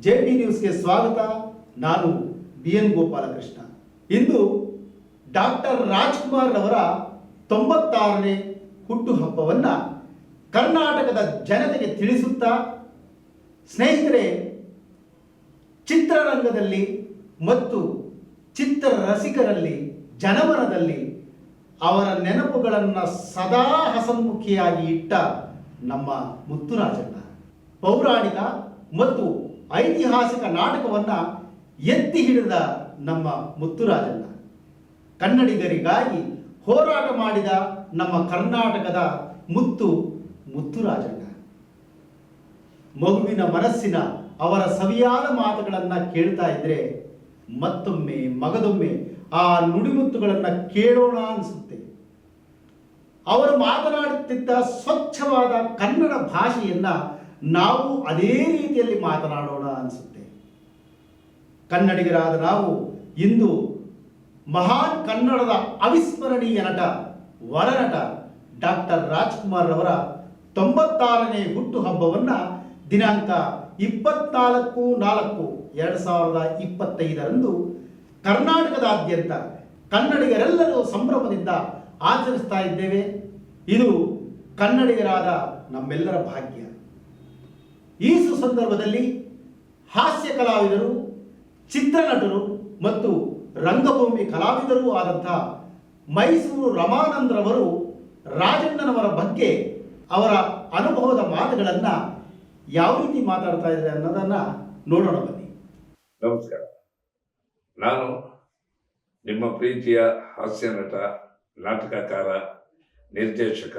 J ನ್ಯೂಸ್ಗೆ ಸ್ವಾಗತ. ನಾನು ಬಿ ಎನ್ ಗೋಪಾಲಕೃಷ್ಣ. ಇಂದು ಡಾಕ್ಟರ್ ರಾಜ್ಕುಮಾರ್ ಅವರ ತೊಂಬತ್ತಾರನೇ ಹುಟ್ಟುಹಬ್ಬವನ್ನು ಕರ್ನಾಟಕದ ಜನತೆಗೆ ತಿಳಿಸುತ್ತಾ, ಸ್ನೇಹಿತರೆ, ಚಿತ್ರರಂಗದಲ್ಲಿ ಮತ್ತು ಚಿತ್ರರಸಿಕರಲ್ಲಿ ಜನಮನದಲ್ಲಿ ಅವರ ನೆನಪುಗಳನ್ನು ಸದಾ ಹಸನ್ಮುಖಿಯಾಗಿ ಇಟ್ಟ ನಮ್ಮ ಮುತ್ತುರಾಜಣ್ಣ. ಪೌರಾಣಿಕ ಮತ್ತು ಐತಿಹಾಸಿಕ ನಾಟಕವನ್ನು ಎತ್ತಿ ಹಿಡಿದ ನಮ್ಮ ಮುತ್ತುರಾಜಣ್ಣ. ಕನ್ನಡಿಗರಿಗಾಗಿ ಹೋರಾಟ ಮಾಡಿದ ನಮ್ಮ ಕರ್ನಾಟಕದ ಮುತ್ತು ಮುತ್ತುರಾಜಣ್ಣ. ಮಗುವಿನ ಮನಸ್ಸಿನ ಅವರ ಸವಿಯಾದ ಮಾತುಗಳನ್ನು ಕೇಳ್ತಾ ಇದ್ರೆ ಮತ್ತೊಮ್ಮೆ ಮಗದೊಮ್ಮೆ ಆ ನುಡಿಮುತ್ತುಗಳನ್ನು ಕೇಳೋಣ ಅನಿಸುತ್ತೆ. ಅವರು ಮಾತನಾಡುತ್ತಿದ್ದ ಸ್ವಚ್ಛವಾದ ಕನ್ನಡ ಭಾಷೆಯನ್ನ ನಾವು ಅದೇ ರೀತಿಯಲ್ಲಿ ಮಾತನಾಡೋಣ ಅನಿಸುತ್ತೆ. ಕನ್ನಡಿಗರಾದ ನಾವು ಇಂದು ಮಹಾನ್ ಕನ್ನಡದ ಅವಿಸ್ಮರಣೀಯ ನಟ, ವರನಟ ಡಾಕ್ಟರ್ ರಾಜ್ಕುಮಾರ್ ಅವರ ತೊಂಬತ್ತಾರನೇ ಹುಟ್ಟುಹಬ್ಬವನ್ನು ದಿನಾಂಕ ಇಪ್ಪತ್ನಾಲ್ಕು ನಾಲ್ಕು ಎರಡು ಸಾವಿರದ ಇಪ್ಪತ್ತೈದರಂದು ಕರ್ನಾಟಕದಾದ್ಯಂತ ಕನ್ನಡಿಗರೆಲ್ಲರೂ ಸಂಭ್ರಮದಿಂದ ಆಚರಿಸ್ತಾ ಇದ್ದೇವೆ. ಇದು ಕನ್ನಡಿಗರಾದ ನಮ್ಮೆಲ್ಲರ ಭಾಗ್ಯ. ಈ ಸುಸಂದರ್ಭದಲ್ಲಿ ಹಾಸ್ಯ ಕಲಾವಿದರು, ಚಿತ್ರನಟರು ಮತ್ತು ರಂಗಭೂಮಿ ಕಲಾವಿದರೂ ಆದಂಥ ಮೈಸೂರು ರಮಾನಂದ್ರವರು ರಾಜಣ್ಣನವರ ಬಗ್ಗೆ ಅವರ ಅನುಭವದ ಮಾತುಗಳನ್ನು ಯಾವ ರೀತಿ ಮಾತಾಡ್ತಾ ಇದ್ದಾರೆ ಅನ್ನೋದನ್ನು ನೋಡೋಣ ಬನ್ನಿ. ನಮಸ್ಕಾರ. ನಾನು ನಿಮ್ಮ ಪ್ರೀತಿಯ ಹಾಸ್ಯ ನಟ, ನಾಟಕಕಾರ, ನಿರ್ದೇಶಕ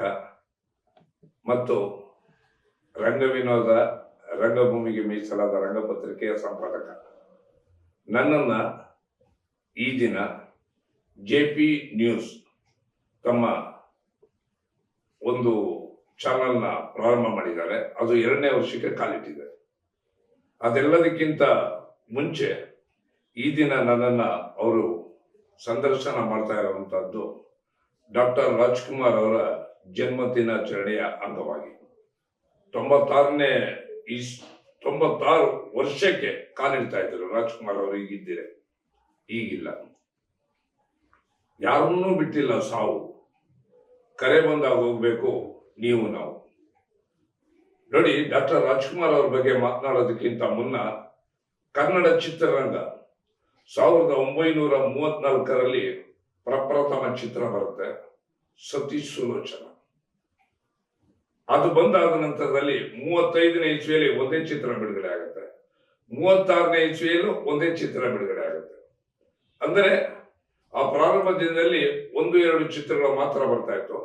ಮತ್ತು ರಂಗವಿನೋದ ರಂಗಭೂಮಿಗೆ ಮೀಸಲಾದ ರಂಗಪತ್ರಿಕೆಯ ಸಂಪಾದಕ. ನನ್ನನ್ನು ಈ ದಿನ ಜೆ ಪಿ ನ್ಯೂಸ್ ತಮ್ಮ ಒಂದು ಚಾನಲ್ನ ಪ್ರಾರಂಭ ಮಾಡಿದ್ದಾರೆ. ಅದು ಎರಡನೇ ವರ್ಷಕ್ಕೆ ಕಾಲಿಟ್ಟಿದೆ. ಅದೆಲ್ಲದಕ್ಕಿಂತ ಮುಂಚೆ ಈ ದಿನ ನನ್ನನ್ನು ಅವರು ಸಂದರ್ಶನ ಮಾಡ್ತಾ ಇರುವಂತಹದ್ದು ಡಾಕ್ಟರ್ ರಾಜ್ಕುಮಾರ್ ಅವರ ಜನ್ಮ ದಿನಾಚರಣೆಯ ಅಂಗವಾಗಿ. ತೊಂಬತ್ತಾರನೇ ಇಸ್ ತೊಂಬತ್ತಾರು ವರ್ಷಕ್ಕೆ ಕಾಲಿಡ್ತಾ ಇದ್ರು ರಾಜ್ಕುಮಾರ್ ಅವರು ಈಗಿದ್ದೀರಿ ಈಗಿಲ್ಲ ಯಾರನ್ನೂ ಬಿಟ್ಟಿಲ್ಲ ಸಾವು. ಕರೆ ಬಂದಾಗ ಹೋಗ್ಬೇಕು ನೀವು ನಾವು. ನೋಡಿ, ಡಾಕ್ಟರ್ ರಾಜ್ಕುಮಾರ್ ಅವ್ರ ಬಗ್ಗೆ ಮಾತನಾಡೋದಕ್ಕಿಂತ ಮುನ್ನ ಕನ್ನಡ ಚಿತ್ರರಂಗ ಸಾವಿರದ ಒಂಬೈನೂರ ಮೂವತ್ನಾಲ್ಕರಲ್ಲಿ ಪ್ರಪ್ರಥಮ ಚಿತ್ರ ಬರುತ್ತೆ ಸತೀಶ್ ಸುಲೋಚನ. ಅದು ಬಂದಾದ ನಂತರದಲ್ಲಿ ಮೂವತ್ತೈದನೇ ಇಸ್ವಿಯಲ್ಲಿ ಒಂದೇ ಚಿತ್ರ ಬಿಡುಗಡೆ ಆಗುತ್ತೆ. ಮೂವತ್ತಾರನೇ ಇಸ್ವಿಯಲ್ಲೂ ಒಂದೇ ಚಿತ್ರ ಬಿಡುಗಡೆ ಆಗುತ್ತೆ. ಅಂದರೆ ಆ ಪ್ರಾರಂಭ ದಿನದಲ್ಲಿ ಒಂದು ಎರಡು ಚಿತ್ರಗಳು ಮಾತ್ರ ಬರ್ತಾ ಇತ್ತು.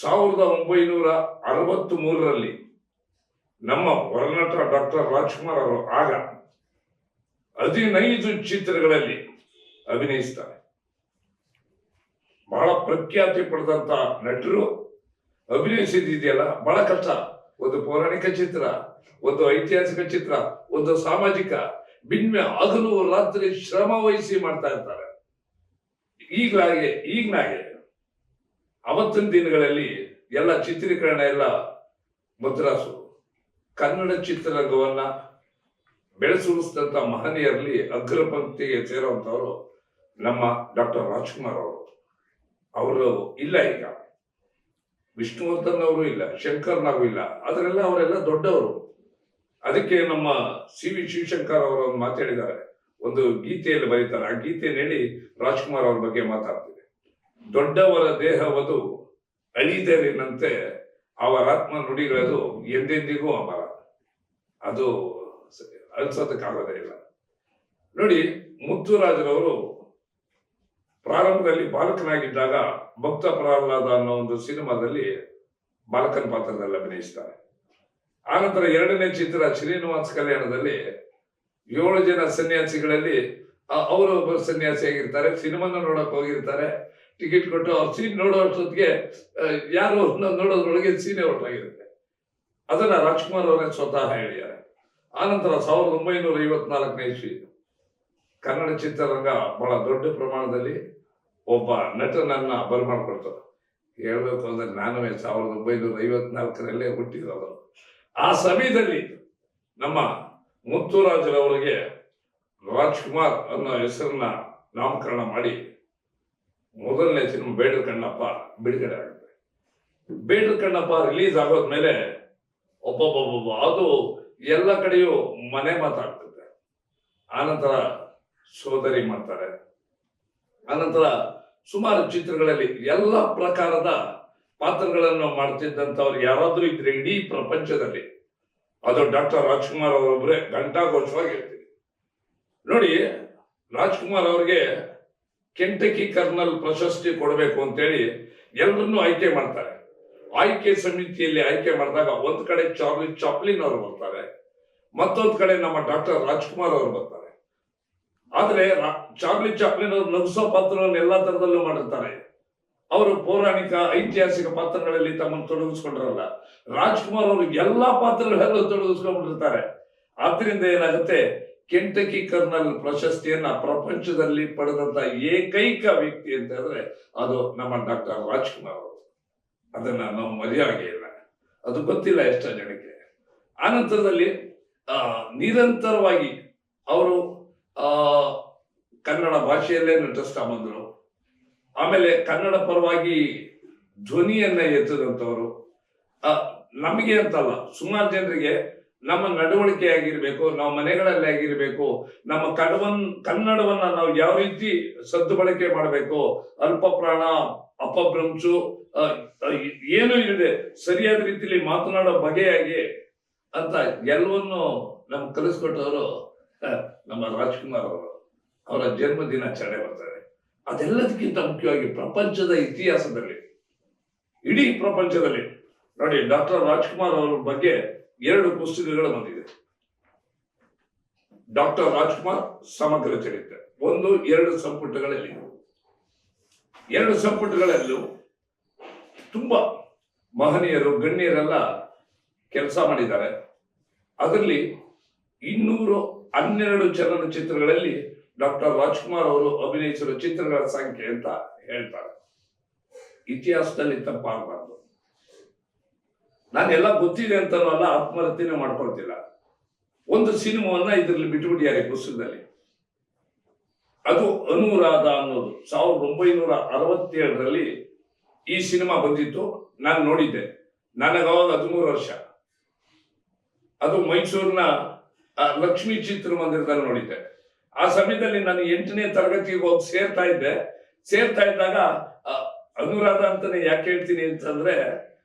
ಸಾವಿರದ ಒಂಬೈನೂರ ಅರವತ್ತ್ ಮೂರರಲ್ಲಿ ನಮ್ಮ ಹೊರನಟ ಡಾಕ್ಟರ್ ರಾಜ್ಕುಮಾರ್ ಅವರು ಆಗ ಹದಿನೈದು ಚಿತ್ರಗಳಲ್ಲಿ ಅಭಿನಯಿಸ್ತಾರೆ. ಬಹಳ ಪ್ರಖ್ಯಾತಿ ಪಡೆದಂತ ನಟರು ಅಭಿನಯಿಸಿದೆಯಲ್ಲ ಬಹಳ ಕಷ್ಟ. ಒಂದು ಪೌರಾಣಿಕ ಚಿತ್ರ, ಒಂದು ಐತಿಹಾಸಿಕ ಚಿತ್ರ, ಒಂದು ಸಾಮಾಜಿಕ ಬಿನ್ಮೆ ಹಗಲು ರಾತ್ರಿ ಶ್ರಮ ವಹಿಸಿ ಮಾಡ್ತಾ ಇರ್ತಾರೆ. ಈಗಲಾಗೆ ಈಗಲಾಗೆ ಅವತ್ತಿನ ದಿನಗಳಲ್ಲಿ ಎಲ್ಲ ಚಿತ್ರೀಕರಣ ಎಲ್ಲ ಮದ್ರಾಸು. ಕನ್ನಡ ಚಿತ್ರರಂಗವನ್ನ ಬೆಳೆಸುವಂತ ಮಹನೀಯರಲ್ಲಿ ಅಗ್ರ ಪಂಕ್ತಿಗೆ ನಮ್ಮ ಡಾಕ್ಟರ್ ರಾಜ್ಕುಮಾರ್ ಅವರು. ಅವರು ಇಲ್ಲ ಈಗ. ವಿಷ್ಣುವರ್ಧನ್ ಅವರು ಇಲ್ಲ ಶಂಕರ್ ಇಲ್ಲ, ಅದರೆಲ್ಲ ಅವರೆಲ್ಲ ದೊಡ್ಡವರು. ಅದಕ್ಕೆ ನಮ್ಮ ಸಿ ವಿ ಶಿವಶಂಕರ್ ಅವರು ಮಾತಾಡಿದ್ದಾರೆ ಒಂದು ಗೀತೆಯಲ್ಲಿ ಬರೀತಾರೆ. ಆ ಹೇಳಿ ರಾಜ್ಕುಮಾರ್ ಅವ್ರ ಬಗ್ಗೆ ಮಾತಾಡ್ತಿದೆ ದೊಡ್ಡವರ ದೇಹವದು ಅಳಿದರಿನಂತೆ ಅವರ ಆತ್ಮ ನುಡಿಗಳದು ಎಂದೆಂದಿಗೂ ಅಮರ. ಅದು ಅಳಿಸೋದಕ್ಕಾಗೋದೇ ಇಲ್ಲ. ನೋಡಿ, ಮುತ್ತುರಾಜರವರು ಪ್ರಾರಂಭದಲ್ಲಿ ಬಾಲಕನಾಗಿದ್ದಾಗ ಭಕ್ತ ಪ್ರಹ್ಲಾದ ಅನ್ನೋ ಒಂದು ಸಿನಿಮಾದಲ್ಲಿ ಬಾಲಕನ ಪಾತ್ರದಲ್ಲಿ ಅಭಿನಯಿಸ್ತಾರೆ. ಆನಂತರ ಎರಡನೇ ಚಿತ್ರ ಶ್ರೀನಿವಾಸ್ ಕಲ್ಯಾಣದಲ್ಲಿ ಏಳು ಜನ ಸನ್ಯಾಸಿಗಳಲ್ಲಿ ಅವರು ಒಬ್ಬ ಸನ್ಯಾಸಿ ಆಗಿರ್ತಾರೆ, ಸಿನಿಮಾನ ನೋಡಕ್ ಹೋಗಿರ್ತಾರೆ, ಟಿಕೆಟ್ ಕೊಟ್ಟು ಅವ್ರ ಸೀನ್ ನೋಡೋ ಅಷ್ಟೊತ್ತಿಗೆ ಯಾರು ನೋಡೋದ್ರೊಳಗೆ ಸೀನೆ ಹೊರಟಾಗಿರುತ್ತೆ ಅದನ್ನ ರಾಜ್ಕುಮಾರ್ ಅವರೇ ಸ್ವತಃ ಹೇಳಿದ್ದಾರೆ. ಆನಂತರ ಸಾವಿರದ ಒಂಬೈನೂರ ಐವತ್ನಾಲ್ಕನೇ ಇಸ್ವಿ ಕನ್ನಡ ಚಿತ್ರರಂಗ ಬಹಳ ದೊಡ್ಡ ಪ್ರಮಾಣದಲ್ಲಿ ಒಬ್ಬ ನಟನನ್ನ ಬರಮಾಡ್ಕೊಳ್ತು ಹೇಳ್ಬೇಕು ಅಂದ್ರೆ ನಾನು ಸಾವಿರದ ಒಂಬೈನೂರ ಐವತ್ನಾಲ್ಕರಲ್ಲೇ ಹುಟ್ಟಿರೋದು. ಆ ಸಮಯದಲ್ಲಿ ನಮ್ಮ ಮುತ್ತುರಾಜರವರಿಗೆ ರಾಜ್ಕುಮಾರ್ ಅನ್ನೋ ಹೆಸರನ್ನ ನಾಮಕರಣ ಮಾಡಿ ಮೊದಲನೇ ಸಿನಿಮಾ ಬೇಡರ ಕಣ್ಣಪ್ಪ ಬಿಡುಗಡೆ ಆಗುತ್ತೆ. ಬೇಡರ ಕಣ್ಣಪ್ಪ ರಿಲೀಸ್ ಆಗೋದ್ಮೇಲೆ ಒಬ್ಬೊಬ್ಬೊಬ್ಬೊಬ್ಬ ಅದು ಎಲ್ಲ ಕಡೆಯೂ ಮನೆ ಮಾತಾಡ್ತದೆ ಆನಂತರ ಸೋದರಿ ಮಾಡ್ತಾರೆ. ಆನಂತರ ಸುಮಾರು ಚಿತ್ರಗಳಲ್ಲಿ ಎಲ್ಲ ಪ್ರಕಾರದ ಪಾತ್ರಗಳನ್ನು ಮಾಡ್ತಿದ್ದಂಥವ್ರು ಯಾರಾದ್ರೂ ಇದ್ರೆ ಇಡೀ ಪ್ರಪಂಚದಲ್ಲಿ. ಅದು ಡಾಕ್ಟರ್ ರಾಜ್ಕುಮಾರ್ ಅವರೊಬ್ಬರೇ ಘಂಟಾಘೋಷವಾಗಿ ಹೇಳ್ತೀನಿ. ನೋಡಿ, ರಾಜ್ಕುಮಾರ್ ಅವ್ರಿಗೆ ಕೆಂಟಕಿ ಕರ್ನಲ್ ಪ್ರಶಸ್ತಿ ಕೊಡಬೇಕು ಅಂತೇಳಿ ಎಲ್ಲರನ್ನೂ ಆಯ್ಕೆ ಮಾಡ್ತಾರೆ. ಆಯ್ಕೆ ಸಮಿತಿಯಲ್ಲಿ ಆಯ್ಕೆ ಮಾಡಿದಾಗ ಒಂದ್ ಕಡೆ ಚಾರ್ಲಿ ಚಾಪ್ಲಿನ್ ಅವರು ಬರ್ತಾರೆ, ಮತ್ತೊಂದ್ ಕಡೆ ನಮ್ಮ ಡಾಕ್ಟರ್ ರಾಜ್ಕುಮಾರ್ ಅವರು ಬರ್ತಾರೆ. ಆದ್ರೆ ಚಾರ್ಲಿ ಚಾಪ್ಲಿನ್ ಅವರು ನಗಿಸೋ ಪಾತ್ರಗಳನ್ನು ಎಲ್ಲಾ ತರದಲ್ಲೂ ಮಾಡಿರ್ತಾರೆ. ಅವರು ಪೌರಾಣಿಕ, ಐತಿಹಾಸಿಕ ಪಾತ್ರಗಳಲ್ಲಿ ತಮ್ಮನ್ನು ತೊಡಗಿಸ್ಕೊಂಡ್ರಲ್ಲ. ರಾಜ್ಕುಮಾರ್ ಅವರು ಎಲ್ಲಾ ಪಾತ್ರಗಳಲ್ಲೂ ತೊಡಗಿಸ್ಕೊಂಡ್ಬಿಟ್ಟಿರ್ತಾರೆ. ಆದ್ರಿಂದ ಏನಾಗುತ್ತೆ? ಕೆಂಟಕಿ ಕರ್ನಲ್ ಪ್ರಶಸ್ತಿಯನ್ನ ಪ್ರಪಂಚದಲ್ಲಿ ಪಡೆದಂತ ಏಕೈಕ ವ್ಯಕ್ತಿ ಅಂತ ಹೇಳಿದ್ರೆ ಅದು ನಮ್ಮ ಡಾಕ್ಟರ್ ರಾಜ್ಕುಮಾರ್ ಅವರು. ಅದನ್ನ ನಾವು ಮರೆಯಾಗೆ ಇಲ್ಲ. ಅದು ಗೊತ್ತಿಲ್ಲ ಎಷ್ಟೋ ಜನಕ್ಕೆ. ಆನಂತರದಲ್ಲಿ ನಂತರದಲ್ಲಿ ನಿರಂತರವಾಗಿ ಅವರು ಆ ಕನ್ನಡ ಭಾಷೆಯಲ್ಲೇ ನಟಿಸ್ತಾ ಬಂದರು. ಆಮೇಲೆ ಕನ್ನಡ ಪರವಾಗಿ ಧ್ವನಿಯನ್ನ ಎತ್ತದಂಥವ್ರು. ನಮಗೆ ಅಂತಲ್ಲ, ಸುಮಾರು ಜನರಿಗೆ ನಮ್ಮ ನಡವಳಿಕೆ ಆಗಿರ್ಬೇಕು, ನಾವು ಮನೆಗಳಲ್ಲಿ ಆಗಿರ್ಬೇಕು, ನಮ್ಮ ಕಡವನ್, ಕನ್ನಡವನ್ನ ನಾವು ಯಾವ ರೀತಿ ಸದ್ದು ಬಳಕೆ ಮಾಡಬೇಕು ಅಲ್ಪ ಪ್ರಾಣ ಅಪಭ್ರಂಶು ಏನು ಇಲ್ಲದೆ ಸರಿಯಾದ ರೀತಿಯಲ್ಲಿ ಮಾತನಾಡೋ ಬಗೆಯಾಗಿ ಅಂತ ಎಲ್ಲವನ್ನು ನಮ್ಗೆ ಕಲಿಸ್ಕೊಟ್ಟವರು ನಮ್ಮ ರಾಜ್ಕುಮಾರ್ ಅವರು, ಅವರ ಜನ್ಮ ದಿನಾಚರಣೆ ಬರ್ತಾರೆ ಅದೆಲ್ಲದಕ್ಕಿಂತ ಮುಖ್ಯವಾಗಿ ಪ್ರಪಂಚದ ಇತಿಹಾಸದಲ್ಲಿ, ಇಡೀ ಪ್ರಪಂಚದಲ್ಲಿ, ನೋಡಿ, ಡಾಕ್ಟರ್ ರಾಜ್ಕುಮಾರ್ ಅವರ ಬಗ್ಗೆ ಎರಡು ಪುಸ್ತಕಗಳು ಬಂದಿದೆ. ಡಾಕ್ಟರ್ ರಾಜ್ಕುಮಾರ್ ಸಮಗ್ರ ಚರಿತ್ರೆ. ಒಂದು, ಎರಡು ಸಂಪುಟಗಳಲ್ಲಿ. ಎರಡು ಸಂಪುಟಗಳಲ್ಲೂ ತುಂಬಾ ಮಹನೀಯರು, ಗಣ್ಯರೆಲ್ಲ ಕೆಲಸ ಮಾಡಿದ್ದಾರೆ. ಅದರಲ್ಲಿ ಇನ್ನೂರು ಹನ್ನೆರಡು ಚಲನಚಿತ್ರಗಳಲ್ಲಿ ಡಾಕ್ಟರ್ ರಾಜ್ಕುಮಾರ್ ಅವರು ಅಭಿನಯಿಸಿರುವ ಚಿತ್ರಗಳ ಸಂಖ್ಯೆ ಅಂತ ಹೇಳ್ತಾರೆ. ಇತಿಹಾಸದಲ್ಲಿ ತಪ್ಪಾಗಬಾರ್ದು ನಾನೆಲ್ಲ ಗೊತ್ತಿದೆ ಅಂತನೂ ಅಲ್ಲ, ಆತ್ಮಹತ್ಯೆನೇ ಮಾಡ್ಕೊಳ್ತಿಲ್ಲ. ಒಂದು ಸಿನಿಮಾವನ್ನ ಇದರಲ್ಲಿ ಬಿಟ್ಟುಬಿಟ್ಟಿದ್ದಾರೆ ಪುಸ್ತಕದಲ್ಲಿ. ಅದು ಅನುರಾಧ ಅನ್ನೋದು. ಸಾವಿರದ ಒಂಬೈನೂರ ಅರವತ್ತೇಳರಲ್ಲಿ ಈ ಸಿನಿಮಾ ಬಂದಿತ್ತು. ನಾನು ನೋಡಿದ್ದೆ. ನನಗೆ ಅವಾಗ ಹದಿಮೂರು ವರ್ಷ. ಅದು ಮೈಸೂರಿನ ಲಕ್ಷ್ಮೀ ಚಿತ್ರಮಂದಿರದಲ್ಲಿ ನೋಡಿದ್ದೆ. ಆ ಸಮಯದಲ್ಲಿ ನಾನು ಎಂಟನೇ ತರಗತಿಗೆ ಹೋಗಿ ಸೇರ್ತಾ ಇದ್ದೆ. ಸೇರ್ತಾ ಇದ್ದಾಗ ಅನುರಾಧ ಅಂತಾನೆ ಯಾಕೆ ಹೇಳ್ತೀನಿ ಅಂತಂದ್ರೆ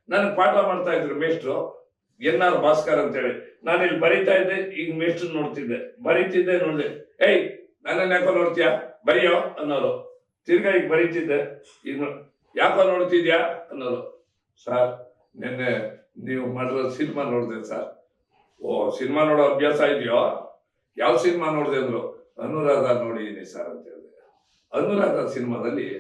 ನನಗೆ ಪಾಠ ಮಾಡ್ತಾ ಇದ್ರು ಮೇಷ್ಟ್ರು. ಎನ್ ಆರ್ ಭಾಸ್ಕರ್ ಅಂತೇಳಿ. ನಾನು ಇಲ್ಲಿ ಬರಿತಾ ಇದ್ದೆ, ಈಗ ಮೇಷ್ಟ್ರು ನೋಡ್ತಿದ್ದೆ. ಬರಿತಿದ್ದೆ ನೋಡಿದೆ. ಏಯ್ ನನ್ನ ಯಾಕೋ ನೋಡ್ತೀಯಾ? ಬರಿಯೋ? ಅನ್ನೋರು. ತಿರ್ಗಾ ಈಗ ಬರಿತಿದ್ದೆ. ಈಗ ಯಾಕೋ ನೋಡ್ತಿದ್ಯಾ? ಅನ್ನೋರು. ಸರ್, ನಿನ್ನೆ ನೀವು ಮಾಡಿರೋ ಸಿನಿಮಾ ನೋಡಿದೆ ಸರ್. ಓ, ಸಿನಿಮಾ ನೋಡೋ ಅಭ್ಯಾಸ ಇದೆಯೋ? ಯಾವ ಸಿನಿಮಾ ನೋಡಿದೆ ಅಂದ್ರು? ಅನುರಾಧ ನೋಡಿದೀನಿ ಸರ್ ಅಂತ ಹೇಳಿದೆ ಅನುರಾಧ ಸಿನಿಮಾದಲ್ಲಿ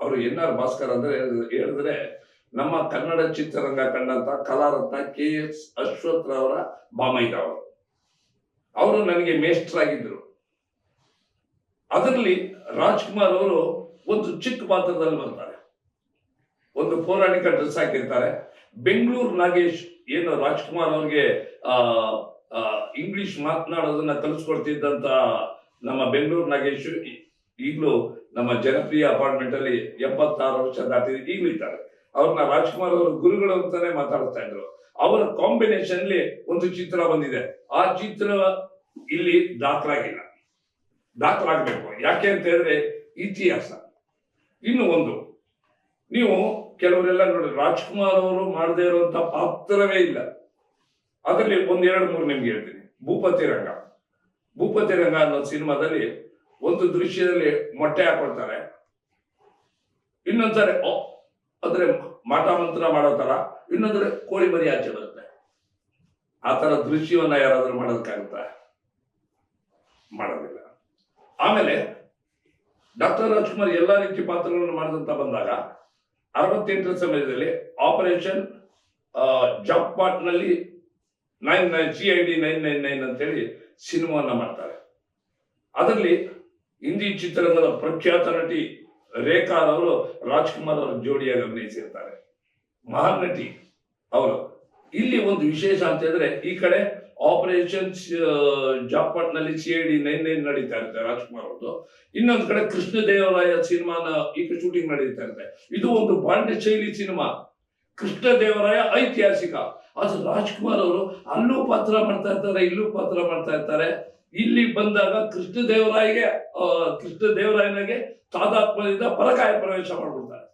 ಅವರು ಎನ್ ಆರ್ ಭಾಸ್ಕರ್ ಅಂದ್ರೆ ಹೇಳಿದ್ರೆ, ನಮ್ಮ ಕನ್ನಡ ಚಿತ್ರರಂಗ ಕಂಡಂತ ಕಲಾರತ್ನ ಕೆ ಎಸ್ ಅಶ್ವಥ್ ರವರ ಬಾಮೈದ ಅವರು. ಅವರು ನನಗೆ ಮೇಷ್ಟ್ರಾಗಿದ್ರು. ಅದರಲ್ಲಿ ರಾಜ್ಕುಮಾರ್ ಅವರು ಒಂದು ಚಿಕ್ಕ ಪಾತ್ರದಲ್ಲಿ ಬರ್ತಾರೆ. ಒಂದು ಪೌರಾಣಿಕ ಡ್ರೆಸ್ ಹಾಕಿರ್ತಾರೆ. ಬೆಂಗಳೂರು ನಾಗೇಶ್ ಏನು ರಾಜ್ಕುಮಾರ್ ಅವ್ರಿಗೆ, ಆ ಇಂಗ್ಲಿಷ್ ಮಾತನಾಡೋದನ್ನ ಕಲಿಸ್ಕೊಡ್ತಿದ್ದಂತ ನಮ್ಮ ಬೆಂಗಳೂರು ನಾಗೇಶ್ ಈಗಲೂ ನಮ್ಮ ಜನಪ್ರಿಯ ಅಪಾರ್ಟ್ಮೆಂಟ್ ಅಲ್ಲಿ ಎಪ್ಪತ್ತಾರು ವರ್ಷ ದಾಟಿದ ಈಗಲೂ ಇದ್ದಾರೆ ಅವ್ರನ್ನ ರಾಜ್ಕುಮಾರ್ ಅವರ ಗುರುಗಳು ಅಂತಾನೆ ಮಾತಾಡ್ತಾ ಇದ್ರು. ಅವರ ಕಾಂಬಿನೇಷನ್ ಅಲ್ಲಿ ಒಂದು ಚಿತ್ರ ಬಂದಿದೆ. ಆ ಚಿತ್ರ ಇಲ್ಲಿ ದಾಖಲಾಗಿಲ್ಲ. ದಾಖಲಾಗಬೇಕು. ಯಾಕೆ ಅಂತ ಹೇಳಿದ್ರೆ ಇತಿಹಾಸ. ಇನ್ನು ಒಂದು. ನೀವು ಕೆಲವರೆಲ್ಲ ನೋಡಿ ರಾಜ್ಕುಮಾರ್ ಅವರು ಮಾಡದೇ ಇರುವಂತ ಪಾತ್ರವೇ ಇಲ್ಲ. ಅದರಲ್ಲಿ ಒಂದೆರಡು ಮೂರು ನಿಮ್ಗೆ ಹೇಳ್ತೀನಿ. ಭೂಪತಿ ರಂಗ. ಭೂಪತಿ ರಂಗ ಅನ್ನೋ ಸಿನಿಮಾದಲ್ಲಿ ಒಂದು ದೃಶ್ಯದಲ್ಲಿ ಮೊಟ್ಟೆ ಹಾಕೊಳ್ತಾರೆ. ಇನ್ನೊಂದ್ಸರಿ ಅಂದ್ರೆ ಮಾಟ ಮಂತ್ರ ಮಾಡೋ ತರ. ಇನ್ನೊಂದ್ರೆ ಕೋಳಿ ಮರಿ ಆಚೆ ಬರುತ್ತೆ. ಆ ತರ ದೃಶ್ಯವನ್ನ ಯಾರಾದ್ರೂ ಮಾಡೋದಕ್ಕಾಗುತ್ತಾ? ಮಾಡೋದಿಲ್ಲ. ಆಮೇಲೆ ಡಾಕ್ಟರ್ ರಾಜ್ಕುಮಾರ್ ಎಲ್ಲಾ ರೀತಿ ಪಾತ್ರಗಳನ್ನು ಮಾಡಿದಂತ ಬಂದಾಗ ಅರವತ್ತೆಂಟರ ಸಮಯದಲ್ಲಿ operation ಜಾಕ್ಪಾಟ್ನಲ್ಲಿ nine nine C I D nine nine nine ಅಂತೇಳಿ ಸಿನಿಮಾವನ್ನ ಮಾಡ್ತಾರೆ. ಅದರಲ್ಲಿ ಹಿಂದಿ ಚಿತ್ರರಂಗದ ಪ್ರಖ್ಯಾತ ನಟಿ ರೇಖಾ ಅವರು ರಾಜ್ಕುಮಾರ್ ಅವರ ಜೋಡಿಯಾಗಿ ಅಭಿನಯಿಸಿರ್ತಾರೆ. ಮಹಾನ್ ನಟಿ ಅವರು. ಇಲ್ಲಿ ಒಂದು ವಿಶೇಷ ಅಂತ ಈ ಕಡೆ operation ಜಾಪಟ್ನಲ್ಲಿ C I D nine nine ನಡೀತಾ ಇರುತ್ತೆ ರಾಜ್ಕುಮಾರ್ ಅವರು ಇನ್ನೊಂದು ಕಡೆ ಕೃಷ್ಣದೇವರಾಯ ಸಿನಿಮಾನ ಈಗ ಶೂಟಿಂಗ್ ನಡೀತಾ ಇರುತ್ತೆ. ಇದು ಒಂದು ಬಾಂಡ್ಯ ಶೈಲಿ ಸಿನಿಮಾ. ಕೃಷ್ಣದೇವರಾಯ ಐತಿಹಾಸಿಕ. ಅದು ರಾಜ್ಕುಮಾರ್ ಅವರು ಅಲ್ಲೂ ಪಾತ್ರ ಮಾಡ್ತಾ ಇರ್ತಾರೆ, ಇಲ್ಲೂ ಪಾತ್ರ ಮಾಡ್ತಾ ಇರ್ತಾರೆ. ಇಲ್ಲಿ ಬಂದಾಗ ಕೃಷ್ಣದೇವರಾಯಿಗೆ ಕೃಷ್ಣದೇವರಾಯನಿಗೆ ತಾದಾತ್ಮ್ಯದಿಂದ ಪರಕಾಯ ಪ್ರವೇಶ ಮಾಡ್ಬಿಡ್ತಾರೆ.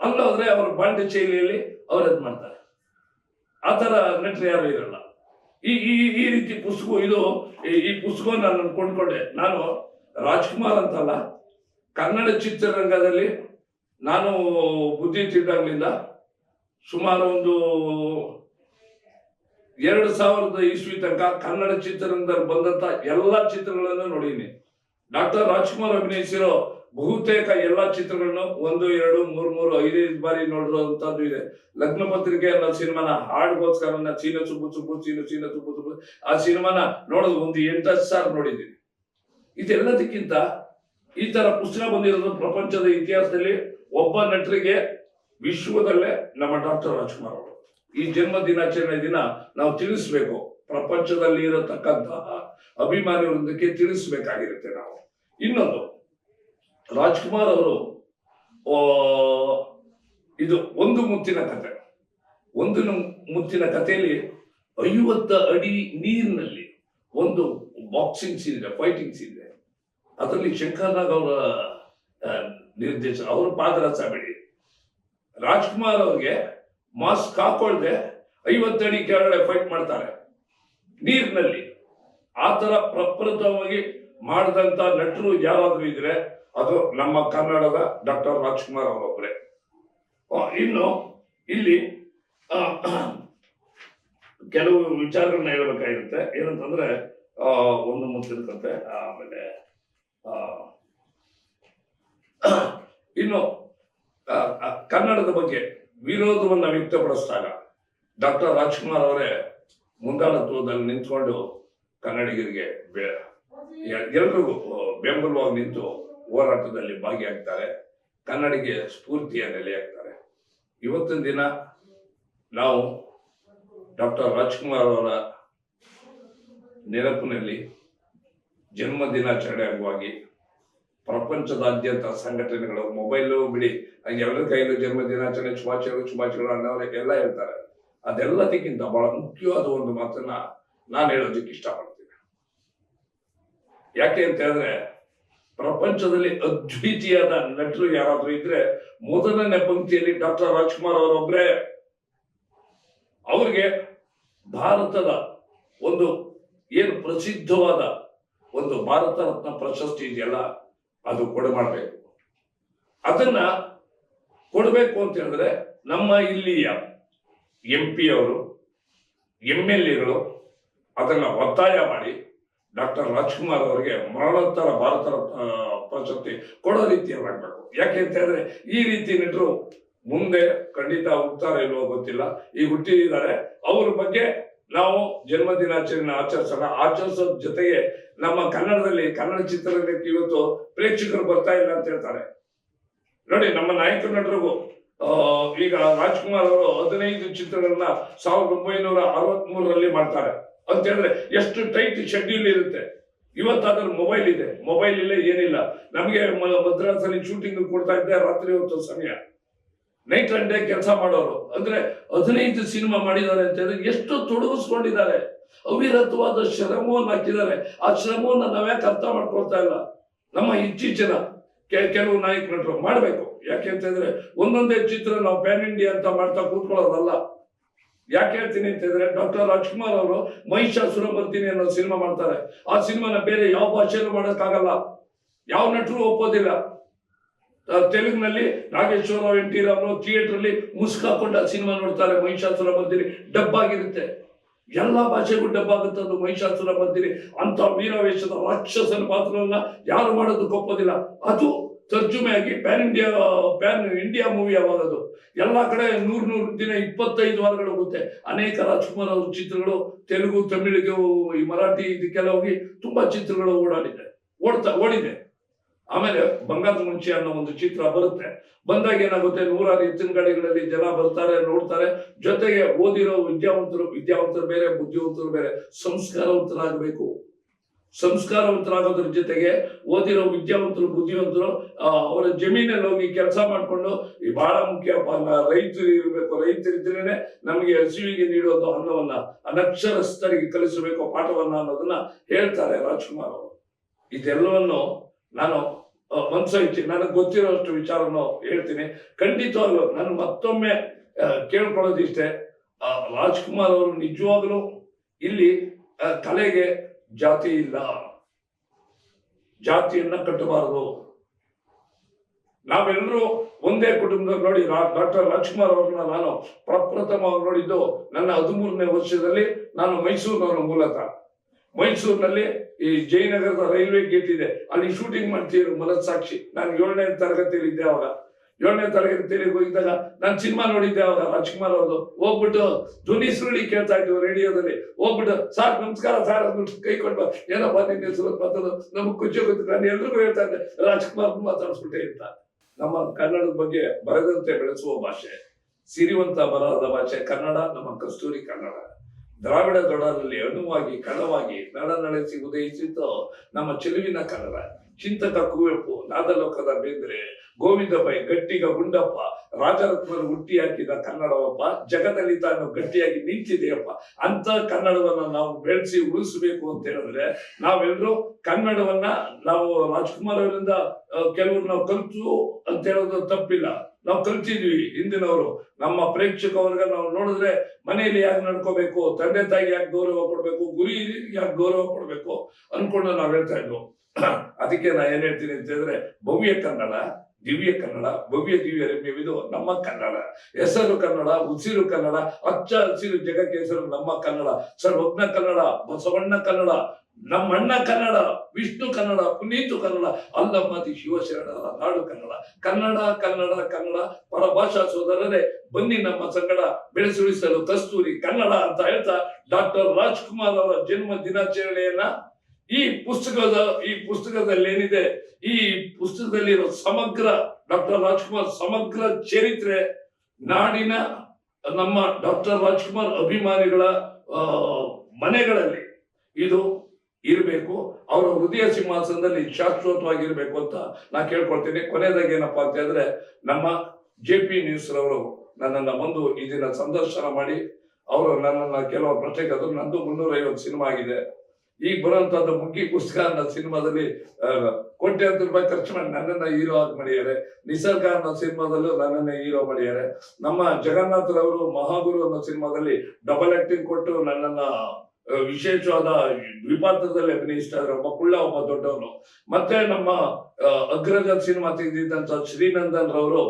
ಅಲ್ಲೋದ್ರೆ ಅವರು ಬಾಂಡ್ಯ ಶೈಲಿಯಲ್ಲಿ ಅವ್ರು ಅದ್ ಮಾಡ್ತಾರೆ. ಆ ತರ ನಟರು ಯಾರು ಇರಲ್ಲ. ಈ ಈ ಈ ರೀತಿ ಪುಸ್ತಕ ಇದು, ಈ- ಪುಸ್ತಕ ನಾನು ಕೊಂಡ್ಕೊಂಡೆ. ನಾನು ರಾಜ್ಕುಮಾರ್ ಅಂತಲ್ಲ, ಕನ್ನಡ ಚಿತ್ರರಂಗದಲ್ಲಿ ನಾನು ಬುದ್ಧಿ ತಿದ್ದಾಗ್ಲಿಂದ ಸುಮಾರು ಒಂದು ಎರಡು ಸಾವಿರದ ಇಸ್ವಿ ತನಕ ಕನ್ನಡ ಚಿತ್ರರಂಗದಲ್ಲಿ ಬಂದಂತ ಎಲ್ಲಾ ಚಿತ್ರಗಳನ್ನು ನೋಡಿದ್ದೀನಿ. ಡಾಕ್ಟರ್ ರಾಜ್ಕುಮಾರ್ ಅಭಿನಯಿಸಿರೋ ಬಹುತೇಕ ಎಲ್ಲಾ ಚಿತ್ರಗಳನ್ನು ಒಂದು, ಎರಡು, ಮೂರ್, ಮೂರು ಐದೈದು ಬಾರಿ ನೋಡಿರುವಂತದ್ದು ಇದೆ. ಲಗ್ನ ಪತ್ರಿಕೆ ಅನ್ನೋ ಸಿನಿಮಾನ ಹಾಡ್ಗೋಸ್ಕರ ಚೀನ ಸುಬ್ಬು ಸುಬ್ಬು ಚೀನ ಚೀನ ಸುಬ್ಬು ಸುಬ್ಬು ಆ ಸಿನಿಮಾನ ನೋಡೋದು ಒಂದು ಎಂಟತ್ತು ಸಾರ್ ನೋಡಿದ್ದೀನಿ. ಇದೆಲ್ಲದಕ್ಕಿಂತ ಈ ತರ ಪುಸ್ತಕ ಬಂದಿರೋದು ಪ್ರಪಂಚದ ಇತಿಹಾಸದಲ್ಲಿ ಒಬ್ಬ ನಟರಿಗೆ ವಿಶ್ವದಲ್ಲೇ ನಮ್ಮ ಡಾಕ್ಟರ್ ರಾಜ್ಕುಮಾರ್ ಅವರು. ಈ ಜನ್ಮ ದಿನಾಚರಣೆ ದಿನ ನಾವು ತಿಳಿಸ್ಬೇಕು, ಪ್ರಪಂಚದಲ್ಲಿ ಇರತಕ್ಕಂತಹ ಅಭಿಮಾನಿ ವೃಂದಕ್ಕೆ ತಿಳಿಸ್ಬೇಕಾಗಿರುತ್ತೆ ನಾವು. ಇನ್ನೊಂದು ರಾಜ್ಕುಮಾರ್ ಅವರು ಇದು ಒಂದು ಮುತ್ತಿನ ಕತೆ. ಒಂದು ಮುತ್ತಿನ ಕಥೆಯಲ್ಲಿ ಐವತ್ತ ಅಡಿ ನೀರಿನಲ್ಲಿ ಒಂದು ಬಾಕ್ಸಿಂಗ್ ಸೀನ್ ಇದೆ ಫೈಟಿಂಗ್ ಸೀನ್ ಇದೆ. ಅದರಲ್ಲಿ ಶಂಕರ್ ನಾಗ್ ಅವರ ನಿರ್ದೇಶನ ಅವರು ಪಾದರಸ ಬಿಡಿ. ರಾಜ್ಕುಮಾರ್ ಅವ್ರಿಗೆ ಮಾಸ್ಕ್ ಹಾಕೊಳ್ದೆ ಐವತ್ತಡಿ ಕೆಳಗಡೆ ಫೈಟ್ ಮಾಡ್ತಾರೆ. ನೀರಿನಲ್ಲಿ. ಆ ತರ ಪ್ರಪ್ರಥಮವಾಗಿ ಮಾಡಿದಂತ ನಟರು ಯಾರಾದ್ರೂ ಇದ್ರೆ ಅದು ನಮ್ಮ ಕನ್ನಡದ ಡಾಕ್ಟರ್ ರಾಜ್ಕುಮಾರ್ ಅವರೊಬ್ಬರೇ. ಇನ್ನು ಇಲ್ಲಿ ಕೆಲವು ವಿಚಾರಗಳನ್ನ ಹೇಳ್ಬೇಕಾಗಿರುತ್ತೆ. ಏನಂತಂದ್ರೆ ಒಂದು ಕತೆ, ಆಮೇಲೆ ಇನ್ನು ಕನ್ನಡದ ಬಗ್ಗೆ ವಿರೋಧವನ್ನ ವ್ಯಕ್ತಪಡಿಸಿದಾಗ ಡಾಕ್ಟರ್ ರಾಜ್ಕುಮಾರ್ ಅವರೇ ಮುಂದಾಳತ್ವದಲ್ಲಿ ನಿಂತ್ಕೊಂಡು ಕನ್ನಡಿಗರಿಗೆ ಎಲ್ರಿಗೂ, ಬೆಂಬಲವಾಗಿ ನಿಂತು ಹೋರಾಟದಲ್ಲಿ ಭಾಗಿಯಾಗ್ತಾರೆ. ಕನ್ನಡಿಗೆ ಸ್ಫೂರ್ತಿಯ ನೆಲೆಯಾಗ್ತಾರೆ. ಇವತ್ತಿನ ದಿನ ನಾವು ಡಾಕ್ಟರ್ ರಾಜ್ಕುಮಾರ್ ಅವರ ನೆನಪಿನಲ್ಲಿ ಜನ್ಮ ದಿನಾಚರಣೆ ಅಂಗವಾಗಿ ಪ್ರಪಂಚದಾದ್ಯಂತ ಸಂಘಟನೆಗಳು, ಮೊಬೈಲು ಬಿಡಿ ಎಲ್ಲರ ಕೈಯಲ್ಲೂ ಜನ್ಮ ದಿನಾಚರಣೆ, ಶುಭಾಶಯಗಳು ಶುಭಾಶಯಗಳು ಅನ್ನೋರು ಎಲ್ಲ ಹೇಳ್ತಾರೆ. ಅದೆಲ್ಲದಕ್ಕಿಂತ ಬಹಳ ಮುಖ್ಯವಾದ ಒಂದು ಮಾತನ್ನ ನಾನು ಹೇಳೋದಕ್ಕೆ ಇಷ್ಟಪಡ್ತೀನಿ. ಯಾಕೆ ಅಂತ ಹೇಳಿದ್ರೆ ಪ್ರಪಂಚದಲ್ಲಿ ಅದ್ವಿತೀಯದ ನಟರು ಯಾರಾದ್ರೂ ಇದ್ರೆ ಮೊದಲನೇ ಪಂಕ್ತಿಯಲ್ಲಿ ಡಾಕ್ಟರ್ ರಾಜ್ಕುಮಾರ್ ಅವರೊಬ್ಬರೇ ಅವ್ರಿಗೆ ಭಾರತದ ಒಂದು ಏನು ಪ್ರಸಿದ್ಧವಾದ ಒಂದು ಭಾರತ ರತ್ನ ಪ್ರಶಸ್ತಿ ಇದೆಯಲ್ಲ, ಅದು ಕೊಡ ಮಾಡಬೇಕು. ಅದನ್ನ ಕೊಡಬೇಕು ಅಂತ ಹೇಳಿದ್ರೆ ನಮ್ಮ ಇಲ್ಲಿಯ ಎಂ ಪಿ ಅವರು ಎಂ ಎಲ್ ಎಗಳು ಅದನ್ನ ಒತ್ತಾಯ ಮಾಡಿ ಡಾಕ್ಟರ್ ರಾಜ್ಕುಮಾರ್ ಅವರಿಗೆ ಮರಣೋತ್ತರ ಭಾರತ ಪ್ರಶಸ್ತಿ ಕೊಡೋ ರೀತಿಯಲ್ಲಾಗಬೇಕು. ಯಾಕೆ ಅಂತ ಹೇಳಿದ್ರೆ, ಈ ರೀತಿ ನಟರು ಮುಂದೆ ಖಂಡಿತ ಹೋಗ್ತಾರೆ ಇಲ್ವೋ ಗೊತ್ತಿಲ್ಲ. ಈಗ ಹುಟ್ಟಿದ್ದಾರೆ ಅವ್ರ ಬಗ್ಗೆ ನಾವು ಜನ್ಮ ದಿನಾಚರಣೆ ಆಚರಿಸೋಣ. ಆಚರಿಸೋದ್ ಜೊತೆಗೆ ನಮ್ಮ ಕನ್ನಡದಲ್ಲಿ, ಕನ್ನಡ ಚಿತ್ರರಂಗಕ್ಕೆ ಇವತ್ತು ಪ್ರೇಕ್ಷಕರು ಬರ್ತಾ ಇಲ್ಲ ಅಂತ ಹೇಳ್ತಾರೆ. ನೋಡಿ, ನಮ್ಮ ನಾಯಕ ನಟರಿಗೂ ಈಗ ರಾಜ್ಕುಮಾರ್ ಅವರು ಹದಿನೈದು ಚಿತ್ರಗಳನ್ನ ಸಾವಿರದ ಒಂಬೈನೂರ ಅರವತ್ಮೂರರಲ್ಲಿ ಮಾಡ್ತಾರೆ. ಅಂತ ಹೇಳಿದ್ರೆ ಎಷ್ಟು ಟೈಟ್ ಶೆಡ್ಯೂಲ್ ಇರುತ್ತೆ. ಇವತ್ತು ಅದ್ರ ಮೊಬೈಲ್ ಇದೆ. ಮೊಬೈಲ್ ಇಲ್ಲ ಏನಿಲ್ಲ. ನಮಗೆ ಮದ್ರಾಸಲ್ಲಿ ಶೂಟಿಂಗ್ ಕೊಡ್ತಾ ಇದ್ದೆ ರಾತ್ರಿ ಹೊತ್ತು ಸಮಯ. ನೈಟ್ ಅಂಡ್ ಡೇ ಕೆಲಸ ಮಾಡೋರು. ಅಂದ್ರೆ ಹದಿನೈದು ಸಿನಿಮಾ ಮಾಡಿದ್ದಾರೆ ಅಂತ ಹೇಳಿದ್ರೆ ಎಷ್ಟು ತೊಡಗಿಸ್ಕೊಂಡಿದ್ದಾರೆ. ಅವಿರತವಾದ ಶ್ರಮವನ್ನು ಹಾಕಿದ್ದಾರೆ. ಆ ಶ್ರಮವನ್ನು ನಾವ್ಯಾಕೆ ಅರ್ಥ ಮಾಡ್ಕೊಳ್ತಾ ಇಲ್ಲ. ನಮ್ಮ ಇತ್ತೀಚಿನ ಕೆಲವು ನಾಯಕ ನಟರು ಮಾಡಬೇಕು. ಯಾಕೆ ಅಂತಂದ್ರೆ ಒಂದೊಂದೇ ಚಿತ್ರ ನಾವು ಪ್ಯಾನ್ ಇಂಡಿಯಾ ಅಂತ ಮಾಡ್ತಾ ಕೂತ್ಕೊಳ್ಳೋದಲ್ಲ. ಯಾಕೆ ಹೇಳ್ತೀನಿ ಅಂತ ಹೇಳಿದ್ರೆ ಡಾಕ್ಟರ್ ರಾಜ್ಕುಮಾರ್ ಅವರು ಮಹಿಷಾಸುರ ಬರ್ತೀನಿ ಅನ್ನೋ ಸಿನಿಮಾ ಮಾಡ್ತಾರೆ. ಆ ಸಿನಿಮಾನ ಬೇರೆ ಯಾವ ಭಾಷೆಯಲ್ಲೂ ಮಾಡೋಕ್ಕಾಗಲ್ಲ. ಯಾವ ನಟರು ಒಪ್ಪೋದಿಲ್ಲ. ತೆಲುಗಿನಲ್ಲಿ Nageswara N T Rama Rao theatre ಅಲ್ಲಿ ಮುಸ್ಕ್ ಹಾಕೊಂಡು ಆ ಸಿನಿಮಾ ನೋಡ್ತಾರೆ ಮಹಿಷಾಸುರ ಮರ್ದಿನಿ ಡಬ್ ಆಗಿರುತ್ತೆ ಎಲ್ಲ ಭಾಷೆಗೂ ಡಬ್ ಆಗುತ್ತೆ ಅದು ಮಹಿಷಾಸುರ ಮರ್ದಿನಿ ಅಂತ ವೀರವೇಶದ ರಾಕ್ಷಸನ ಪಾತ್ರವನ್ನ ಯಾರು ಮಾಡೋದಕ್ಕೆ ಒಪ್ಪೋದಿಲ್ಲ ಅದು ತರ್ಜುಮೆಯಾಗಿ pan India pan India movie ಯಾವಾಗದು? ಎಲ್ಲ ಕಡೆ ನೂರು ನೂರು ದಿನ ಇಪ್ಪತ್ತೈದು ವಾರಗಳು ಹೋಗುತ್ತೆ. ಅನೇಕ ರಾಜ್ಕುಮಾರ್ ಅವ್ರ ಚಿತ್ರಗಳು, ತೆಲುಗು, ತಮಿಳಿಗೆ, ಈ ಮರಾಠಿ ಇದಕ್ಕೆಲ್ಲ ಹೋಗಿ ತುಂಬಾ ಚಿತ್ರಗಳು ಓಡಾಡಿದೆ. ಓಡ್ತಾ, ಓಡಿದೆ. ಆಮೇಲೆ ಬಂಗಾರದ ಮುಂಚೆ ಅನ್ನೋ ಒಂದು ಚಿತ್ರ ಬರುತ್ತೆ. ಬಂದಾಗ ಏನಾಗುತ್ತೆ? ನೂರಾರು ಎತ್ತಿನ ಗಾಡಿಗಳಲ್ಲಿ ಜನ ಬರ್ತಾರೆ, ನೋಡ್ತಾರೆ. ಜೊತೆಗೆ ಓದಿರೋ ವಿದ್ಯಾವಂತರು ವಿದ್ಯಾವಂತರು ಬೇರೆ, ಬುದ್ಧಿವಂತರು ಬೇರೆ, ಸಂಸ್ಕಾರವಂತರಾಗಬೇಕು. ಸಂಸ್ಕಾರವಂತರಾಗೋದ್ರ ಜೊತೆಗೆ ಓದಿರೋ ವಿದ್ಯಾವಂತರು ಬುದ್ಧಿವಂತರು ಅವರ ಜಮೀನಲ್ಲಿ ಹೋಗಿ ಕೆಲಸ ಮಾಡಿಕೊಂಡು ಈ ಬಹಳ ಮುಖ್ಯ ರೈತರು ಇರಬೇಕು ರೈತರಿದ್ರೇನೆ ನಮಗೆ ಹಸಿವಿಗೆ ನೀಡೋದು ಅನ್ನವನ್ನ ಅನಕ್ಷರಸ್ಥರಿಗೆ ಕಲಿಸಬೇಕು ಪಾಠವನ್ನ ಅನ್ನೋದನ್ನ ಹೇಳ್ತಾರೆ ರಾಜ್ಕುಮಾರ್ ಅವರು. ಇದೆಲ್ಲವನ್ನು ನಾನು ಆ, ಮನ್ಸೈತಿ ನನಗೆ ಗೊತ್ತಿರೋಷ್ಟು ವಿಚಾರವನ್ನು ಹೇಳ್ತೀನಿ. ಖಂಡಿತವಾಗ್ಲು ನಾನು ಮತ್ತೊಮ್ಮೆ ಕೇಳ್ಕೊಳ್ಳೋದಿಷ್ಟೇ ರಾಜ್ಕುಮಾರ್ ಅವರು ನಿಜವಾಗ್ಲೂ ಇಲ್ಲಿ ತಲೆಗೆ ಜಾತಿ ಇಲ್ಲ. ಜಾತಿಯನ್ನ ಕಟ್ಟಬಾರದು. ನಾವೆಲ್ಲರೂ ಒಂದೇ ಕುಟುಂಬದಲ್ಲಿ ನೋಡಿ ಡಾಕ್ಟರ್ ರಾಜ್ಕುಮಾರ್ ಅವ್ರನ್ನ ನಾನು ಪ್ರಪ್ರಥಮವಾಗಿ ನೋಡಿದ್ದು ನನ್ನ ಹದಿಮೂರನೇ ವರ್ಷದಲ್ಲಿ ನಾನು ಮೈಸೂರಿನವರ ಮೂಲಕ. ಮೈಸೂರಿನಲ್ಲಿ ಈ ಜಯನಗರದ ರೈಲ್ವೆ ಗೇಟ್ ಇದೆ. ಅಲ್ಲಿ ಶೂಟಿಂಗ್ ಮಾಡ್ತಿದ್ರು ಮನಸ್ಸಾಕ್ಷಿ ನಾನು ಏಳನೇ ತರಗತಿಯಲ್ಲಿ ಇದ್ದೆ ಅವಾಗ. ಏಳನೇ ತರಗತಿಯಲ್ಲಿ ಹೋಗಿದ್ದಾಗ ನಾನು ಸಿನಿಮಾ ನೋಡಿದ್ದೆ ಅವಾಗ ರಾಜ್ಕುಮಾರ್ ಅವರು ಹೋಗ್ಬಿಟ್ಟು ಧ್ವನಿ ಸುರುಳಿ ಕೇಳ್ತಾ ಇದ್ವಿ ರೇಡಿಯೋದಲ್ಲಿ. ಹೋಗ್ಬಿಟ್ಟು, ಸಾರ್, ನಮಸ್ಕಾರ ಸಾರ್ ಕೈ ಕೊಟ್ಟು ಏನಪ್ಪ ನಿನ್ನ ಹೆಸರು ಮಾತಾಡೋದು ನಮ್ಗೆ ಖುಷಿ ಆಗುತ್ತೆ. ನಾನು ಎಲ್ರಿಗೂ ಹೇಳ್ತಾ ಇದ್ದೆ, ರಾಜ್ಕುಮಾರ್ ಮಾತಾಡಿಸ್ಬಿಟ್ಟೆ ಅಂತ. ನಮ್ಮ ಕನ್ನಡದ ಬಗ್ಗೆ ಬರೆದಂತೆ ಬೆಳೆಸುವ ಭಾಷೆ, ಸಿರಿವಂತ ಬರಹದ ಭಾಷೆ ಕನ್ನಡ, ನಮ್ಮ ಕಸ್ತೂರಿ ಕನ್ನಡ. ದ್ರಾವಿಡ ದೊಡರಲ್ಲಿ ಅಣುವಾಗಿ ಕಳವಾಗಿ ನಡ ನಡೆಸಿ ಉದಯಿಸಿದ್ದು ನಮ್ಮ ಚೆಲುವಿನ ಕನ್ನಡ ಚಿಂತಕ ಕುವೆಂಪು, ನಾದಲೋಕದ ಬೇಂದ್ರೆ ಗೋವಿಂದ ಪೈ ಗಟ್ಟಿಗ ಗುಂಡಪ್ಪ ರಾಜರತ್ನರು ಹುಟ್ಟಿ ಹಾಕಿದ ಕನ್ನಡವಪ್ಪ, ಜಗದಲ್ಲಿ ತಾನು ಗಟ್ಟಿಯಾಗಿ ನಿಂತಿದೆಯಪ್ಪ. ಅಂತ ಕನ್ನಡವನ್ನ ನಾವು ಬೆಳೆಸಿ ಉಳಿಸಬೇಕು ಅಂತ ಹೇಳಿದ್ರೆ ನಾವೆಲ್ಲರೂ ಕನ್ನಡವನ್ನ ನಾವು ರಾಜ್ಕುಮಾರ್ ಅವರಿಂದ ಕೆಲವರು ನಾವು ಕಲ್ತು ಅಂತ ಹೇಳೋದು ತಪ್ಪಿಲ್ಲ. ನಾವು ಕಲ್ತಿದ್ವಿ ಹಿಂದಿನವರು. ನಮ್ಮ ಪ್ರೇಕ್ಷಕ ವರ್ಗ ನಾವು ನೋಡಿದ್ರೆ ಮನೆಯಲ್ಲಿ ಯಾಕೆ ನಡ್ಕೋಬೇಕು? ತಂದೆ ತಾಯಿ ಯಾಕೆ ಗೌರವ ಕೊಡ್ಬೇಕು? ಗುರಿ ಯಾಕೆ ಗೌರವ ಕೊಡ್ಬೇಕು ಅನ್ಕೊಂಡು ನಾವ್ ಹೇಳ್ತಾ ಇದ್ವು. ಅದಕ್ಕೆ ನಾ ಏನ್ ಹೇಳ್ತೀನಿ ಅಂತ ಹೇಳಿದ್ರೆ, ಭವ್ಯ ಕನ್ನಡ, ದಿವ್ಯ ಕನ್ನಡ, ಭವ್ಯ ದಿವ್ಯ ರಮ್ಯವಿದು ನಮ್ಮ ಕನ್ನಡ. ಹೆಸರು ಕನ್ನಡ, ಉಸಿರು ಕನ್ನಡ, ಅಚ್ಚ ಹಸಿರು ಜಗಕ್ಕೆ ಹೆಸರು ನಮ್ಮ ಕನ್ನಡ. ಸರ್ವಜ್ಞ ಕನ್ನಡ, ಬಸವಣ್ಣ ಕನ್ನಡ ನಮ್ಮಣ್ಣ ಕನ್ನಡ, ವಿಷ್ಣು ಕನ್ನಡ, ಪುನೀತು ಕನ್ನಡ ಅಲ್ಲಮ್ಮತಿ ಶಿವಶರಣರ ನಾಡು ಕನ್ನಡ. ಕನ್ನಡ ಕನ್ನಡ ಕನ್ನಡ, ಪರಭಾಷಾ ಸೋದರರೇ, ಬನ್ನಿ ನಮ್ಮ ಸಂಗಡ ಬೆಳೆಸುಳಿಸಲು ಕಸ್ತೂರಿ ಕನ್ನಡ ಅಂತ ಹೇಳ್ತಾ ಡಾಕ್ಟರ್ ರಾಜ್ಕುಮಾರ್ ಅವರ ಜನ್ಮ ದಿನಾಚರಣೆಯನ್ನ ಈ ಪುಸ್ತಕದ, ಈ ಪುಸ್ತಕದಲ್ಲಿ ಏನಿದೆ ಈ ಪುಸ್ತಕದಲ್ಲಿರೋ ಸಮಗ್ರ, ಡಾಕ್ಟರ್ ರಾಜ್ಕುಮಾರ್ ಸಮಗ್ರ ಚರಿತ್ರೆ, ನಾಡಿನ ನಮ್ಮ ಡಾಕ್ಟರ್ ರಾಜ್ಕುಮಾರ್ ಅಭಿಮಾನಿಗಳ ಮನೆಗಳಲ್ಲಿ. ಇದು ಇರಬೇಕು, ಅವರ ಹೃದಯ ಸಿಂಹಾಸನದಲ್ಲಿ ಶಾಶ್ವತವಾಗಿರ್ಬೇಕು ಅಂತ ನಾ ಕೇಳ್ಕೊಳ್ತೀನಿ. ಕೊನೆಯದಾಗಿ ಏನಪ್ಪಾ ಅಂತ ಹೇಳಿದ್ರೆ, ನಮ್ಮ ಜೆ ಪಿ ನ್ಯೂಸ್ ರವರು ನನ್ನನ್ನ ಬಂದು ಈ ದಿನ ಸಂದರ್ಶನ ಮಾಡಿ, ಅವರು ನನ್ನನ್ನ ಕೆಲವು ಪ್ರಶ್ನೆ ಕೇಳಿದ್ರು ನಂದು ಮುನ್ನೂರೈವತ್ತು ಸಿನಿಮಾ ಆಗಿದೆ. ಈಗ ಬರುವಂತದ್ದು ಮುಗ್ಗಿ ಪುಸ್ತಕ ಅನ್ನೋ ಸಿನಿಮಾದಲ್ಲಿ ಕೋಟಿ ಹತ್ತು ರೂಪಾಯಿ ಖರ್ಚು ಮಾಡಿ ನನ್ನನ್ನ ಹೀರೋ ಆಗಿ ಮಾಡಿದ್ದಾರೆ. ನಿಸರ್ಗ ಅನ್ನೋ ಸಿನಿಮಾದಲ್ಲೂ ನನ್ನನ್ನ ಹೀರೋ ಮಾಡಿದ್ದಾರೆ. ನಮ್ಮ ಜಗನ್ನಾಥರವರು ಮಹಾಗುರು ಅನ್ನೋ ಸಿನಿಮಾದಲ್ಲಿ ಡಬಲ್ ಆಕ್ಟಿಂಗ್ ಕೊಟ್ಟು ನನ್ನನ್ನ ವಿಶೇಷವಾದ ದ್ವಿಪಾತ್ರದಲ್ಲಿ ಅಭಿನಯಿಸ್ತಾ ಇದ್ರು ಒಬ್ಬ ಕುಳ್ಳ, ಒಬ್ಬ ದೊಡ್ಡವನು. ಮತ್ತೆ ನಮ್ಮ ಅಗ್ರಜ ಸಿನಿಮಾ ತೆಗೆದಿದ್ದಂತ ಶ್ರೀನಂದನ್ ರವರು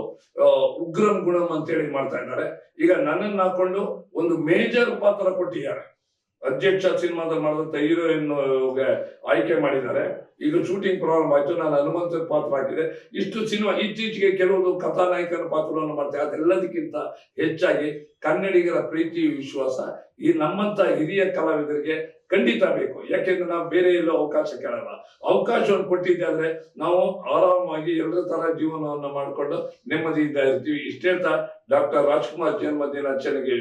ಉಗ್ರಂ ಗುಣಂ ಅಂತೇಳಿ ಮಾಡ್ತಾ ಇದ್ದಾರೆ. ಈಗ ನನ್ನನ್ನು ಹಾಕೊಂಡು ಒಂದು ಮೇಜರ್ ಪಾತ್ರ ಕೊಟ್ಟಿದ್ದಾರೆ. ಅಧ್ಯಕ್ಷ ಸಿನಿಮಾದಲ್ಲಿ ಮಾಡಿದಂತ ಹೀರೋಯಿನ್ ಆಯ್ಕೆ ಮಾಡಿದ್ದಾರೆ. ಈಗ ಶೂಟಿಂಗ್ ಪ್ರಾರಂಭ ಆಯ್ತು. ನಾನು ಹನುಮಂತನ ಪಾತ್ರ ಹಾಕಿದೆ. ಇಷ್ಟು ಸಿನಿಮಾ ಇತ್ತೀಚೆಗೆ ಕೆಲವೊಂದು ಕಥಾನಾಯಕನ ಪಾತ್ರವನ್ನು ಮಾಡ್ತೇವೆ ಅದೆಲ್ಲದಕ್ಕಿಂತ ಹೆಚ್ಚಾಗಿ ಕನ್ನಡಿಗರ ಪ್ರೀತಿ ವಿಶ್ವಾಸ ಈ ನಮ್ಮಂತ ಹಿರಿಯ ಕಲಾವಿದರಿಗೆ ಖಂಡಿತ ಬೇಕು. ಯಾಕೆಂದ್ರೆ ನಾವು ಬೇರೆ ಎಲ್ಲ ಅವಕಾಶ ಕೇಳಲ್ಲ. ಅವಕಾಶವನ್ನು ಕೊಟ್ಟಿದ್ದೆ ಆದ್ರೆ ನಾವು ಆರಾಮವಾಗಿ ಎಲ್ಲರ ತರ ಜೀವನವನ್ನು ಮಾಡಿಕೊಂಡು ನೆಮ್ಮದಿಯಿಂದ ಇರ್ತೀವಿ. ಇಷ್ಟೇಳ್ತಾ ಡಾಕ್ಟರ್ ರಾಜ್ಕುಮಾರ್ ಜನ್ಮ ದಿನಾಚರಣೆಗೆ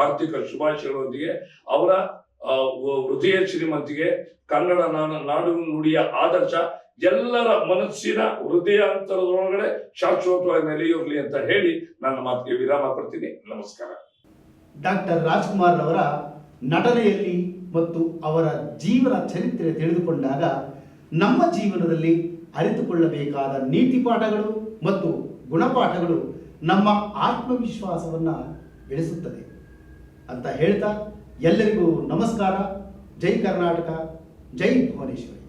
ಆರ್ಥಿಕ ಶುಭಾಶಯಗಳೊಂದಿಗೆ ಅವರ ಹೃದಯ ಶ್ರೀಮಂತಿಗೆ ಕನ್ನಡ ನಾನ, ನಾಡು ನುಡಿಯ ಆದರ್ಶ ಎಲ್ಲರ ಮನಸ್ಸಿನ ಹೃದಯಾಂತರದೊಳಗಡೆ ಶಾಶ್ವತವಾಗಿ ನೆಲೆಯಿರಲಿ ಅಂತ ಹೇಳಿ ನನ್ನ ಮಾತಿಗೆ ವಿರಾಮ ಕೊಡ್ತೀನಿ. ನಮಸ್ಕಾರ. ಡಾಕ್ಟರ್ ರಾಜ್ಕುಮಾರ್ ಅವರ ನಟನೆಯಲ್ಲಿ ಮತ್ತು ಅವರ ಜೀವನ ಚರಿತ್ರೆ ತಿಳಿದುಕೊಂಡಾಗ ನಮ್ಮ ಜೀವನದಲ್ಲಿ ಅರಿತುಕೊಳ್ಳಬೇಕಾದ ನೀತಿ ಪಾಠಗಳು ಮತ್ತು ಗುಣಪಾಠಗಳು ನಮ್ಮ ಆತ್ಮವಿಶ್ವಾಸವನ್ನು ಬೆಳೆಸುತ್ತದೆ ಅಂತ ಹೇಳ್ತಾ ಎಲ್ಲರಿಗೂ ನಮಸ್ಕಾರ. ಜೈ ಕರ್ನಾಟಕ ಜೈ ಭುವನೇಶ್ವರಿ.